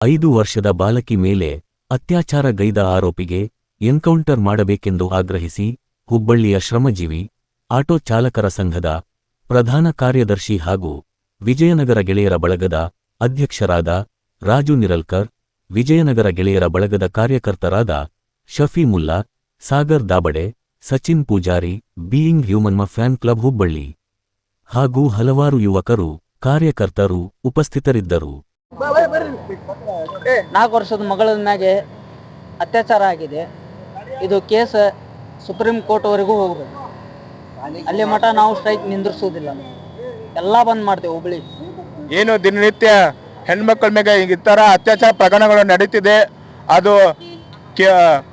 ಐದು ವರ್ಷದ ಬಾಲಕಿ ಮೇಲೆ ಅತ್ಯಾಚಾರಗೈದ ಆರೋಪಿಗೆ ಎನ್ಕೌಂಟರ್ ಮಾಡಬೇಕೆಂದು ಆಗ್ರಹಿಸಿ ಹುಬ್ಬಳ್ಳಿಯ ಶ್ರಮಜೀವಿ, ಆಟೋ ಚಾಲಕರ ಸಂಘದ ಪ್ರಧಾನ ಕಾರ್ಯದರ್ಶಿ ಹಾಗೂ ವಿಜಯನಗರ ಗೆಳೆಯರ ಬಳಗದ ಅಧ್ಯಕ್ಷರಾದ ರಾಜು ನಿರಲ್ಕರ್, ವಿಜಯನಗರ ಗೆಳೆಯರ ಬಳಗದ ಕಾರ್ಯಕರ್ತರಾದ Shafi Mulla, Sagar Dabade, Sachin Pujari, being human fan club Hubballi ಹಾಗೂ ಹಲವಾರು ಯುವಕರು ಕಾರ್ಯಕರ್ತರು ಉಪಸ್ಥಿತರಿದ್ದರು. ನಾಲ್ಕು ವರ್ಷದ ಮಗಳ ಮ್ಯಾಗೆ ಅತ್ಯಾಚಾರ ಆಗಿದೆ. ಇದು ಕೇಸ್ ಸುಪ್ರೀಂ ಕೋರ್ಟ್ವರೆಗೂ ಹೋಗಬೇಕು. ಅಲ್ಲಿ ಮಠ ನಾವು ಸ್ಟ್ರೈಕ್ ನಿಂದಿರ್ಸೋದಿಲ್ಲ ಎಲ್ಲ ಬಂದ್ ಮಾಡ್ತೇವೆ, ಹುಬ್ಳಿ. ಏನು ದಿನನಿತ್ಯ ಹೆಣ್ಮಕ್ಳ ಮೇಲೆ ಈ ತರ ಅತ್ಯಾಚಾರ ಪ್ರಕರಣಗಳು ನಡೀತಿದೆ. ಅದು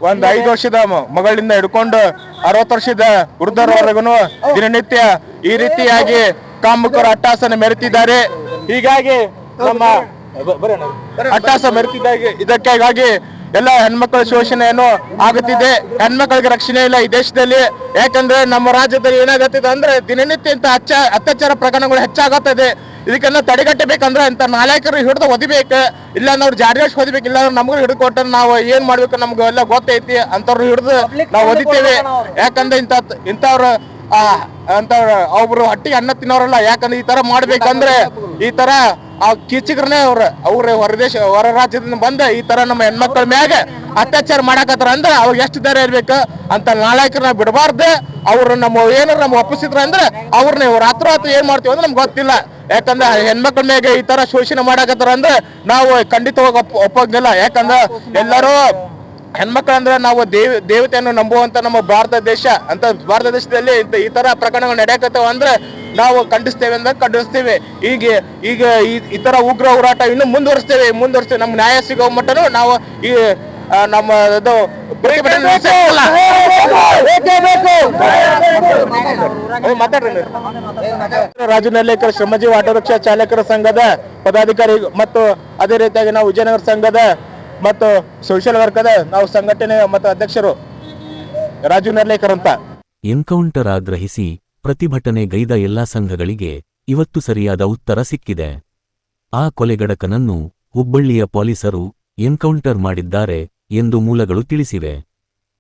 ಒಂದ್ ಐದು ವರ್ಷದ ಮಗಳಿಂದ ಹಿಡ್ಕೊಂಡು ಅರವತ್ತು ವರ್ಷದ ವೃದ್ಧರವರೆಗೂ ದಿನನಿತ್ಯ ಈ ರೀತಿಯಾಗಿ ಕಾಮುಕರು ಅಟ್ಟಾಸನ ಮೆರೆತಿದ್ದಾರೆ. ಹೀಗಾಗಿ ನಮ್ಮ ಅಟ್ಟಾಸ ಮೆರೆತಿದ್ದಾಗೆ. ಇದಕ್ಕಾಗಿ ಎಲ್ಲ ಹೆಣ್ಮಕ್ಳ ಶೋಷಣೆಯನ್ನು ಆಗುತ್ತಿದೆ. ಹೆಣ್ಮಕ್ಳಿಗೆ ರಕ್ಷಣೆ ಇಲ್ಲ ಈ ದೇಶದಲ್ಲಿ. ಯಾಕಂದ್ರೆ ನಮ್ಮ ರಾಜ್ಯದಲ್ಲಿ ಏನಾಗುತ್ತಿದೆ ಅಂದ್ರೆ ದಿನನಿತ್ಯ ಇಂತ ಅಚ್ಚ ಅತ್ಯಾಚಾರ ಪ್ರಕರಣಗಳು ಹೆಚ್ಚಾಗುತ್ತದೆ. ಇದಕ್ಕೆಲ್ಲ ತಡೆಗಟ್ಟಬೇಕಂದ್ರೆ ಇಂಥ ನಾಲ್ಕರು ಹಿಡಿದು ಒದಿಬೇಕು. ಇಲ್ಲ ನಾವು ಜಾರಿಯಷ್ಟು ಹೊದಿಬೇಕು ಇಲ್ಲ ನಮಗೂ ಹಿಡಿದು ಕೊಟ್ಟರೆ ನಾವು ಏನ್ ಮಾಡ್ಬೇಕು ನಮ್ಗೆ ಎಲ್ಲ ಗೊತ್ತೈತಿ. ಅಂತವ್ರು ಹಿಡಿದು ನಾವು ಒದಿತೇವೆ. ಯಾಕಂದ್ರೆ ಇಂಥ ಇಂಥವ್ರು ಆ ಅಂತವ್ರ ಒಬ್ರು ಹಟ್ಟಿಗೆ ಅನ್ನ ತಿನ್ನೋರಲ್ಲ. ಯಾಕಂದ್ರೆ ಈ ತರ ಮಾಡ್ಬೇಕಂದ್ರೆ ಈ ತರ ಆ ಕೀಚಿಗ್ರನೇ ಅವ್ರ. ಅವ್ರ ಹೊರದೇಶ ಹೊರ ರಾಜ್ಯದಿಂದ ಬಂದ ಈ ತರ ನಮ್ಮ ಹೆಣ್ಮಕ್ಳ ಮ್ಯಾಗ ಅತ್ಯಾಚಾರ ಮಾಡಾಕತ್ತಾರ ಅಂದ್ರೆ ಅವ್ರಿಗೆ ಎಷ್ಟು ಧೈರ್ಯ ಇರ್ಬೇಕು ಅಂತ ನಾಳಕರನ್ನ ಬಿಡಬಾರ್ದು. ಅವ್ರು ನಮ್ಮ ಏನಾರ ನಮ್ಮ ಒಪ್ಪಿಸಿದ್ರ ಅಂದ್ರೆ ಅವ್ರನ್ನ ರಾತ್ರಿ ರಾತ್ರಿ ಏನ್ ಮಾಡ್ತೀವಿ ಅಂದ್ರೆ ನಮ್ಗೆ ಗೊತ್ತಿಲ್ಲ. ಯಾಕಂದ್ರೆ ಹೆಣ್ಮಕ್ಳ ಮ್ಯಾಗ ಈ ತರ ಶೋಷಣೆ ಮಾಡಾಕತ್ತಾರ ಅಂದ್ರೆ ನಾವು ಖಂಡಿತವಾಗಿ ಒಪ್ಪ, ಒಪ್ಪಂಗಿಲ್ಲ. ಯಾಕಂದ್ರೆ ಎಲ್ಲರೂ ಹೆಣ್ಮಕ್ಳಂದ್ರೆ ನಾವು ದೇವ, ದೇವತೆಯನ್ನು ನಂಬುವಂತ ನಮ್ಮ ಭಾರತ ದೇಶ, ಅಂತ ಭಾರತ ದೇಶದಲ್ಲಿ ಈ ತರ ಪ್ರಕರಣಗಳು ನಡೆಯಕತ್ತವ ಅಂದ್ರೆ ನಾವು ಖಂಡಿಸ್ತೇವೆ ಅಂದ್ರೆ ಖಂಡಿಸ್ತೇವೆ. ಈಗ ಈಗ ಈ- ತರ ಉಗ್ರ ಹೋರಾಟ ಇನ್ನು ಮುಂದುವರಿಸ್ತೇವೆ. ಮುಂದುವರಿಸ್ತೇವೆ. ನಮ್ಗೆ ನ್ಯಾಯ ಸಿಗೋ ಮಟ್ಟನು ನಾವು ಈ ನಮ್ಮ ಇದು. ರಾಜು ನೆಲ್ಲೇಕರ್, ಶ್ರಮಜೀವಿ ಆಟೋ ರಿಕ್ಷಾ ಚಾಲಕರ ಸಂಘದ ಪದಾಧಿಕಾರಿ ಮತ್ತು ಅದೇ ರೀತಿಯಾಗಿ ನಾವು ವಿಜಯನಗರ ಸಂಘದ ಮತ್ತು ಸೋಷಿಯಲ್ ವರ್ಕದ ನಾವು ಸಂಘಟನೆ ಮತ್ತು ಅಧ್ಯಕ್ಷರು ರಾಜು ನರ್ಲೇಕರ್ ಅಂತ. ಎನ್ಕೌಂಟರ್ ಆಗ್ರಹಿಸಿ ಪ್ರತಿಭಟನೆಗೈದ ಎಲ್ಲಾ ಸಂಘಗಳಿಗೆ ಇವತ್ತು ಸರಿಯಾದ ಉತ್ತರ ಸಿಕ್ಕಿದೆ. ಆ ಕೊಲೆಗಡಕನನ್ನು ಹುಬ್ಬಳ್ಳಿಯ ಪೊಲೀಸರು ಎನ್ಕೌಂಟರ್ ಮಾಡಿದ್ದಾರೆ ಎಂದು ಮೂಲಗಳು ತಿಳಿಸಿವೆ.